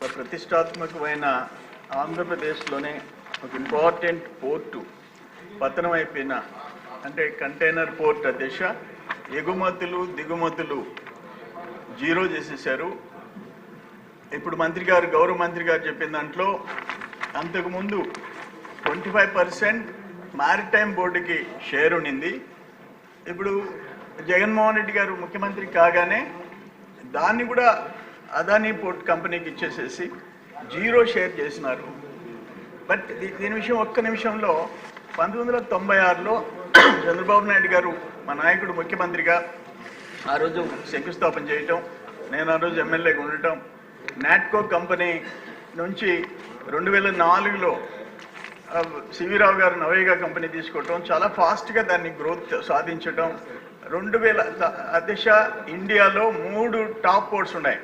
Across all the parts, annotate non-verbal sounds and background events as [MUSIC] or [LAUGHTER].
ఒక ప్రతిష్టాత్మకమైన ఆంధ్రప్రదేశ్లోనే ఒక ఇంపార్టెంట్ పోర్టు పతనం అయిపోయిన అంటే కంటైనర్ పోర్ట్ దిశ. ఎగుమతులు దిగుమతులు జీరో చేసేసారు ఇప్పుడు మంత్రి గారు గౌరవ మంత్రి గారు చెప్పిన దాంట్లో అంతకుముందు ట్వంటీ ఫైవ్ పర్సెంట్ మారిటైమ్ బోర్డుకి షేర్ ఉండింది ఇప్పుడు జగన్మోహన్ రెడ్డి గారు ముఖ్యమంత్రి కాగానే దాన్ని కూడా అదానీ పోర్ట్ కంపెనీకి ఇచ్చేసేసి జీరో షేర్ చేసినారు. బట్ దీని విషయం ఒక్క నిమిషంలో పంతొమ్మిది వందల తొంభై ఆరులో [CLEARS THROAT] చంద్రబాబు నాయుడు గారు మా నాయకుడు ముఖ్యమంత్రిగా ఆ రోజు శంకుస్థాపన చేయటం నేను ఆ రోజు ఎమ్మెల్యేగా ఉండటం నాట్కో కంపెనీ నుంచి రెండు వేల నాలుగులో సివిరావు గారు నవేగా కంపెనీ తీసుకోవటం చాలా ఫాస్ట్గా దాన్ని గ్రోత్ సాధించటం రెండు వేల అదిశ ఇండియాలో మూడు టాప్ పోర్ట్స్ ఉన్నాయి.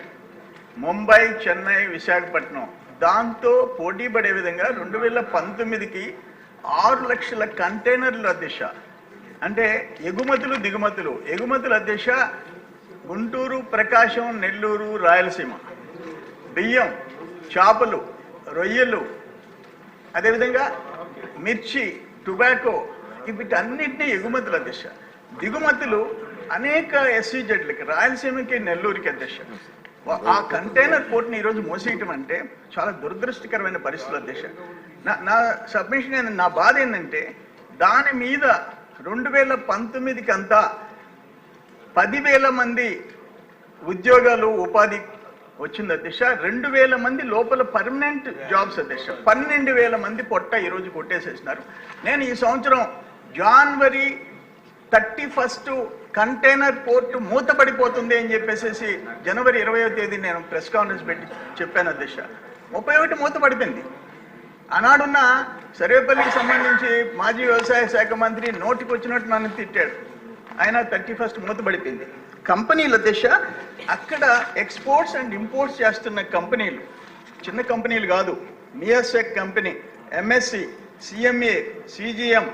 ముంబై చెన్నై విశాఖపట్నం. దాంతో పోటీ పడే విధంగా రెండు వేల పంతొమ్మిదికి ఆరు లక్షల కంటైనర్ల దిశ. అంటే ఎగుమతులు దిగుమతులు. ఎగుమతుల దిశ గుంటూరు ప్రకాశం నెల్లూరు రాయలసీమ. బియ్యం చేపలు రొయ్యలు అదేవిధంగా మిర్చి టొబాకో వీటన్నిటినీ ఎగుమతుల దిశ. దిగుమతులు అనేక ఎస్సీజెడ్లకి రాయలసీమకి నెల్లూరుకి దిశ ఆ కంటైనర్ పోర్ట్ని ఈరోజు మోసేయటం అంటే చాలా దురదృష్టకరమైన పరిస్థితుల దిశ నా నా సబ్మిషన్ ఏంటంటే నా బాధ ఏంటంటే దాని మీద రెండు వేల పంతొమ్మిదికి అంతా పదివేల మంది ఉద్యోగాలు ఉపాధి వచ్చింది అధ్యక్ష. రెండు వేల మంది లోపల పర్మనెంట్ జాబ్స్ అధ్యక్ష. పన్నెండు వేల మంది పొట్ట ఈరోజు కొట్టేసేసినారు. నేను ఈ సంవత్సరం జనవరి థర్టీ ఫస్ట్ కంటైనర్ పోర్టు మూతపడిపోతుంది అని చెప్పేసి జనవరి ఇరవయో తేదీ నేను ప్రెస్ కాన్ఫరెన్స్ పెట్టి చెప్పాను అధ్యక్ష. ముప్పై ఒకటి మూతపడిపోయింది. ఆనాడున్న సర్వేపల్లికి సంబంధించి మాజీ వ్యవసాయ శాఖ మంత్రి నోటికి వచ్చినట్టు నన్ను తిట్టాడు. ఆయన థర్టీ ఫస్ట్ మూతపడిపోయింది. కంపెనీల దిశ అక్కడ ఎక్స్పోర్ట్స్ అండ్ ఇంపోర్ట్స్ చేస్తున్న కంపెనీలు చిన్న కంపెనీలు కాదు మియాసెక్ company MSC CMA CGM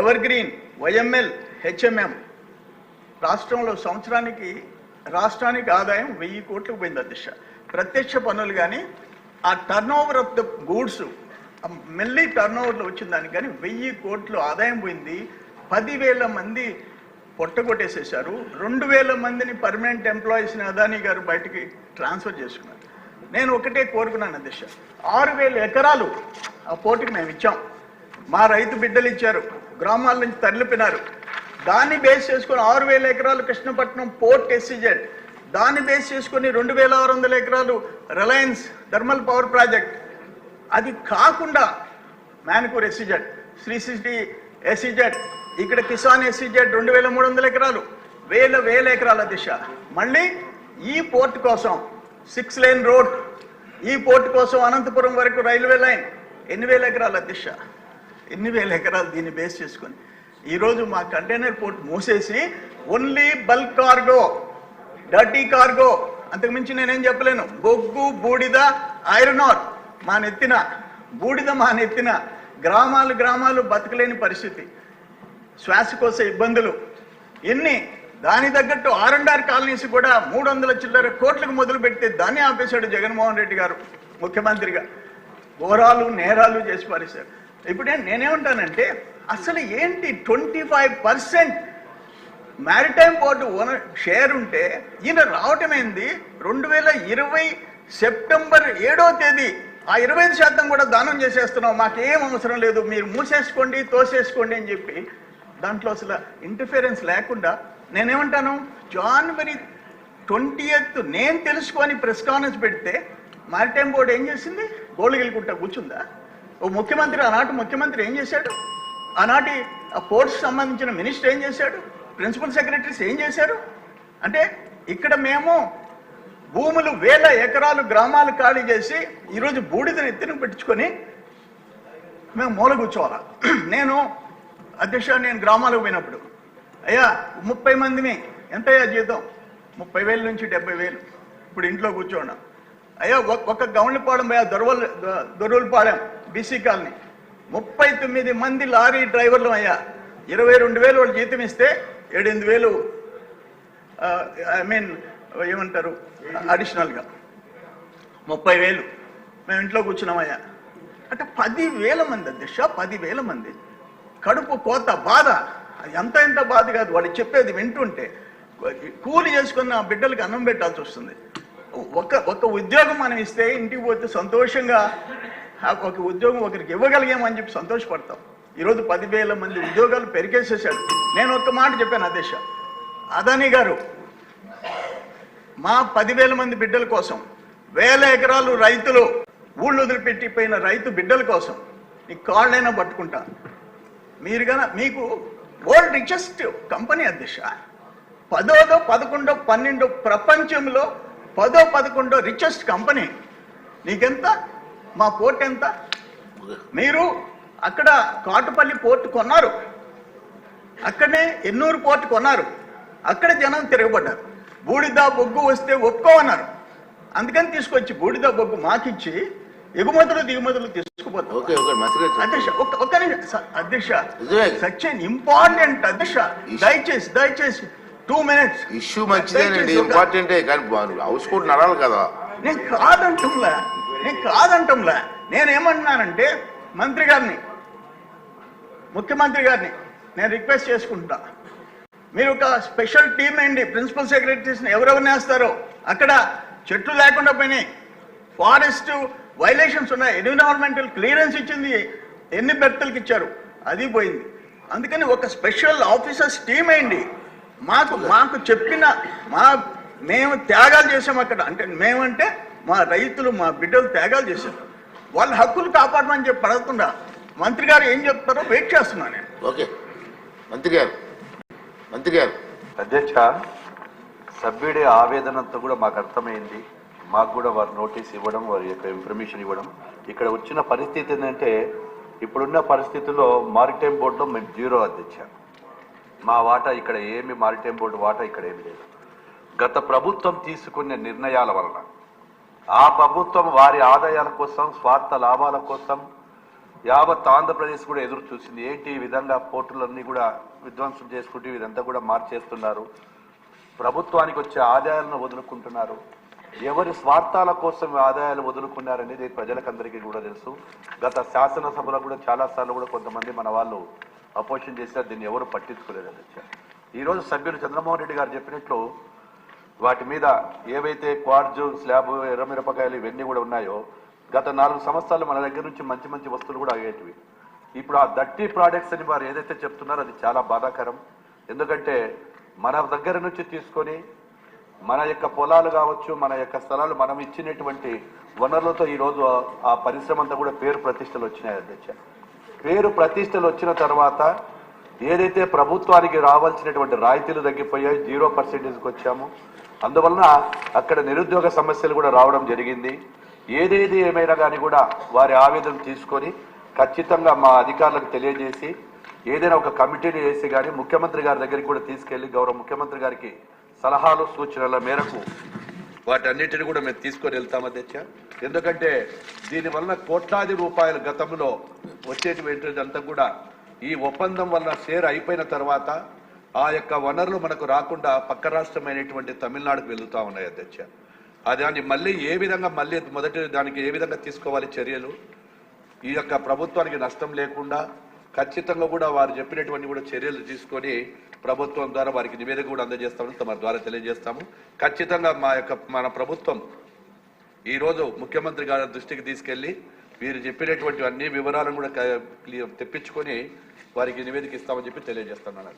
Evergreen YML HMM. రాష్ట్రంలో సంవత్సరానికి రాష్ట్రానికి ఆదాయం వెయ్యి కోట్లకు పోయింది అధ్యక్ష ప్రత్యక్ష పన్నులు కానీ ఆ turnover of the goods మెల్లి టర్న్ ఓవర్లో వచ్చిన దానికి కానీ వెయ్యి కోట్లు ఆదాయం పోయింది. పదివేల మంది పొట్టగొట్టేసేసారు రెండు వేల మందిని పర్మనెంట్ ఎంప్లాయీస్ని అదానీ గారు బయటికి ట్రాన్స్ఫర్ చేసుకున్నారు. నేను ఒకటే కోరుకున్నాను అధ్యక్ష ఆరు వేల ఎకరాలు ఆ పోటీకి మేము ఇచ్చాం. మా రైతు బిడ్డలు ఇచ్చారు. గ్రామాల నుంచి తరలిపినారు దాన్ని బేస్ చేసుకొని ఆరు వేల ఎకరాలు కృష్ణపట్నం పోర్ట్ ఎస్సీజెడ్ దాన్ని బేస్ చేసుకొని రెండు వేల ఆరు వందల ఎకరాలు రిలయన్స్ థర్మల్ పవర్ ప్రాజెక్ట్ అది కాకుండా మ్యాన్కూర్ ఎస్సీజెడ్ శ్రీ సిటీ ఎస్సీజెడ్ ఇక్కడ కిసాన్ ఎస్సీజెడ్ రెండు వేల మూడు వందల ఎకరాలు. వేల వేల ఎకరాల దిశ. మళ్ళీ ఈ పోర్ట్ కోసం సిక్స్ లేన్ రోడ్ ఈ పోర్ట్ కోసం అనంతపురం వరకు రైల్వే లైన్ ఎన్ని వేల ఎకరాల దిశ? ఎన్ని వేల ఎకరాలు దీన్ని బేస్ చేసుకొని? ఈరోజు మా కంటైనర్ పోర్ట్ మూసేసి only bulk cargo dirty cargo. అంతకు మించి నేనేం చెప్పలేను. బొగ్గు బూడిద ఐరన్ ఆర్ మా నెత్తిన బూడిద మా నెత్తిన గ్రామాలు గ్రామాలు బతకలేని పరిస్థితి. శ్వాసకోశ ఇబ్బందులు. ఎన్ని? దాని తగ్గట్టు ఆర్ అండ్ ఆర్ కాలనీస్ కూడా మూడు వందల చిల్లర కోట్లకు మొదలు పెడితే దాన్ని ఆపేశాడు జగన్మోహన్ రెడ్డి గారు ముఖ్యమంత్రిగా. ఘోరాలు నేరాలు చేసి పారేశారు. ఇప్పుడే నేనేమంటానంటే అసలు ఏంటి twenty five percent? Maritime board owner share ఉంటే ఈయన రావటం ఏంది? రెండు వేల ఇరవై సెప్టెంబర్ ఏడో తేదీ. ఆ ఇరవై ఐదు శాతం కూడా దానం చేసేస్తున్నాం మాకేం అవసరం లేదు. మీరు మూసేసుకోండి తోసేసుకోండి అని చెప్పి దాంట్లో అసలు ఇంటర్ఫిరెన్స్ లేకుండా నేనేమంటాను? జనవరి ట్వంటీ ఎయిత్ నేను తెలుసుకొని ప్రెస్ కాన్ఫరెన్స్ పెడితే మారిటైమ్ బోర్డు ఏం చేసింది? గోళ్ళు గెలుకుంటా కూర్చుందా? ఓ ముఖ్యమంత్రి ఆనాటి ముఖ్యమంత్రి ఏం చేశాడు? ఆనాటి ఆ పోర్ట్స్ సంబంధించిన మినిస్టర్ ఏం చేశాడు? ప్రిన్సిపల్ సెక్రటరీస్ ఏం చేశారు? అంటే ఇక్కడ మేము భూములు వేల ఎకరాలు గ్రామాలు ఖాళీ చేసి ఈరోజు బూడిదని ఎత్తున పెట్టుకొని మేము మూల కూర్చోవాలా? నేను అధ్యక్ష నేను గ్రామాలకు పోయినప్పుడు అయ్యా ముప్పై మందిని ఎంతయ్యా జీతం? ముప్పై వేల నుంచి డెబ్బై వేలు. ఇప్పుడు ఇంట్లో కూర్చోండి. అయ్యా ఒక్క ఒక గౌండ్లపాలెం అయ్యా దొరవల్ దొరవలపాలెం బీసీ కాలనీ. ముప్పై తొమ్మిది మంది లారీ డ్రైవర్లు అయ్యా. ఇరవై రెండు వేలు వాళ్ళు జీతం ఇస్తే ఏడెనిమిది వేలు ఐ మీన్ ఏమంటారు అడిషనల్గా. ముప్పై వేలు. మేము ఇంట్లో కూర్చున్నామయ్యా అంటే పదివేల మంది అధ్యక్ష పదివేల మంది. కడుపు కోత బాధ. ఎంత ఎంత బాధ కాదు. వాడు చెప్పేది వింటుంటే కూలి చేసుకున్న బిడ్డలకు అన్నం పెట్టాల్సి వస్తుంది. ఒక ఒక ఉద్యోగం మనం ఇస్తే ఇంటికి పోతే సంతోషంగా ఒక ఉద్యోగం ఒకరికి ఇవ్వగలిగామని చెప్పి సంతోషపడతాం. ఈరోజు పదివేల మంది ఉద్యోగాలు పెరిగేసేసాడు నేను ఒక్క మాట చెప్పాను అదేశ అదానీ గారు మా పదివేల మంది బిడ్డల కోసం వేల ఎకరాలు రైతులు ఊళ్ళు వదిలిపెట్టిపోయిన రైతు బిడ్డల కోసం నీ కాళ్ళైనా పట్టుకుంటా. మీరు కానీ మీకు వరల్డ్ రిచెస్ట్ కంపెనీ అధ్యక్ష పదోదో పదకొండో పన్నెండో ప్రపంచంలో పదో పదకొండో రిచెస్ట్ కంపెనీ. నీకెంత? మా పోర్ట్ ఎంత? మీరు అక్కడ కాటుపల్లి పోర్ట్ కొన్నారు. అక్కడనే ఎన్నూరు పోర్ట్ కొన్నారు. అక్కడ జనం తిరగబడ్డారు. బూడిద బొగ్గు వస్తే ఒప్పుకోమన్నారు. అందుకని తీసుకొచ్చి బూడిద బొగ్గు మాకిచ్చి ఎగుమతులు దిగుమతులు గారు అధ్యక్ష. ఒక్క నిమిషం. అధ్యక్ష. సచ్ అన్ ఇంపార్టెంట్ అధ్యక్ష. దయచేసి దయచేసి టూ మినిట్స్ ఇష్యూ మంచిదేనండి ఇంపార్టెంటే కానీ హౌస్ కూడా నడాలి కదా. నేను కాదంటంలా నేను కాదంటంలా. నేనేమంటున్నానంటే మంత్రి గారిని ముఖ్యమంత్రి గారిని నేను రిక్వెస్ట్ చేసుకుంటా. మీరు ఒక స్పెషల్ టీం ఏంటి? ప్రిన్సిపల్ సెక్రటరీస్ని ఎవరెవరిని వేస్తారో? అక్కడ చెట్లు లేకుండా పోయినాయి. ఫారెస్ట్ వైలేషన్స్ ఉన్నాయి. ఎన్విరాన్మెంటల్ క్లియరెన్స్ ఇచ్చింది. ఎన్ని బెర్తలకు ఇచ్చారు? అది పోయింది. అందుకని ఒక స్పెషల్ ఆఫీసర్స్ టీం అయింది మాకు మాకు చెప్పిన మా మేము త్యాగాలు చేసాం అక్కడ. అంటే మేమంటే మా రైతులు మా బిడ్డలు త్యాగాలు చేశారు. వాళ్ళ హక్కులు కాపాడమని చెప్పి పడకుండా మంత్రి గారు ఏం చెప్తారో వెయిట్ చేస్తున్నాను నేను. ఓకే. మంత్రి గారు. మంత్రి గారు. అధ్యక్ష సభ్యుడి ఆవేదన అంతా కూడా మాకు అర్థమైంది. మాకు కూడా వారు నోటీస్ ఇవ్వడం వారి యొక్క ఇన్ఫర్మేషన్ ఇవ్వడం. ఇక్కడ వచ్చిన పరిస్థితి ఏంటంటే ఇప్పుడున్న పరిస్థితుల్లో మారిటైమ్ బోర్డులో మేము జీరో అధ్యక్ష. మా వాటా ఇక్కడ ఏమి మారిటైమ్ బోర్డు వాటా ఇక్కడ ఏమి లేదు. గత ప్రభుత్వం తీసుకునే నిర్ణయాల వలన ఆ ప్రభుత్వం వారి ఆదాయాల కోసం స్వార్థ లాభాల కోసం యావత్ ఆంధ్రప్రదేశ్ కూడా ఎదురు చూసింది. ఏంటి ఈ విధంగా పోర్టులన్నీ కూడా విధ్వంసం చేసుకుంటూ ఇదంతా కూడా మార్చేస్తున్నారు? ప్రభుత్వానికి వచ్చే ఆదాయాలను వదులుకుంటున్నారు. ఎవరి స్వార్థాల కోసం ఆదాయాలు వదులుకున్నారనేది ప్రజలకందరికీ కూడా తెలుసు. గత శాసనసభలో కూడా చాలా సార్లు కూడా కొంతమంది మన వాళ్ళు అపోజిషన్ చేశారు. దీన్ని ఎవరు పట్టించుకోలేదు వచ్చారు ఈరోజు సభ్యులు చంద్రమోహన్ రెడ్డి గారు చెప్పినట్లు వాటి మీద ఏవైతే క్వార్జు స్లాబ్ ఎర్రమిరపకాయలు ఇవన్నీ కూడా ఉన్నాయో గత నాలుగు సంవత్సరాలు మన దగ్గర నుంచి మంచి మంచి వస్తువులు కూడా అయ్యేటివి. ఇప్పుడు ఆ దట్టి ప్రోడక్ట్స్ అని వారు ఏదైతే చెప్తున్నారో అది చాలా బాధాకరం. ఎందుకంటే మన దగ్గర నుంచి తీసుకొని మన యొక్క పొలాలు కావచ్చు మన యొక్క స్థలాలు మనం ఇచ్చినటువంటి వనరులతో ఈరోజు ఆ- ఆ పరిశ్రమ అంతా కూడా పేరు ప్రతిష్టలు వచ్చినాయి అధ్యక్ష పేరు ప్రతిష్టలు వచ్చిన తర్వాత ఏదైతే ప్రభుత్వానికి రావాల్సినటువంటి రాయితీలు తగ్గిపోయాయి జీరో పర్సెంటేజ్కి వచ్చాము. అందువలన అక్కడ నిరుద్యోగ సమస్యలు కూడా రావడం జరిగింది. ఏదేది ఏమైనా కానీ కూడా వారి ఆవేదన తీసుకొని ఖచ్చితంగా మా అధికారులకు తెలియజేసి ఏదైనా ఒక కమిటీని వేసి కానీ ముఖ్యమంత్రి గారి దగ్గరికి కూడా తీసుకెళ్ళి గౌరవ ముఖ్యమంత్రి గారికి సలహాలు సూచనల మేరకు వాటన్నిటిని కూడా మేము తీసుకొని వెళ్తాం అధ్యక్ష. ఎందుకంటే దీనివల్ల కోట్లాది రూపాయల గతంలో వచ్చేటువంటి అంతా కూడా ఈ ఒప్పందం వల్ల షేర్ అయిపోయిన తర్వాత ఆ యొక్క వనరులు మనకు రాకుండా పక్క రాష్ట్రమైనటువంటి తమిళనాడుకు వెళుతూ ఉన్నాయి అధ్యక్ష. దాన్ని మళ్ళీ ఏ విధంగా మళ్ళీ మొదటి దానికి ఏ విధంగా తీసుకోవాలి చర్యలు? ఈ యొక్క ప్రభుత్వానికి నష్టం లేకుండా ఖచ్చితంగా కూడా వారు చెప్పినటువంటి కూడా చర్యలు తీసుకొని ప్రభుత్వం ద్వారా వారికి నివేదిక కూడా అందజేస్తామని తమ ద్వారా తెలియజేస్తాము. ఖచ్చితంగా మా యొక్క మన ప్రభుత్వం ఈరోజు ముఖ్యమంత్రి గారి దృష్టికి తీసుకెళ్ళి వీరు చెప్పినటువంటి అన్ని వివరాలను కూడా తెప్పించుకొని వారికి నివేదిక ఇస్తామని చెప్పి తెలియజేస్తున్నాను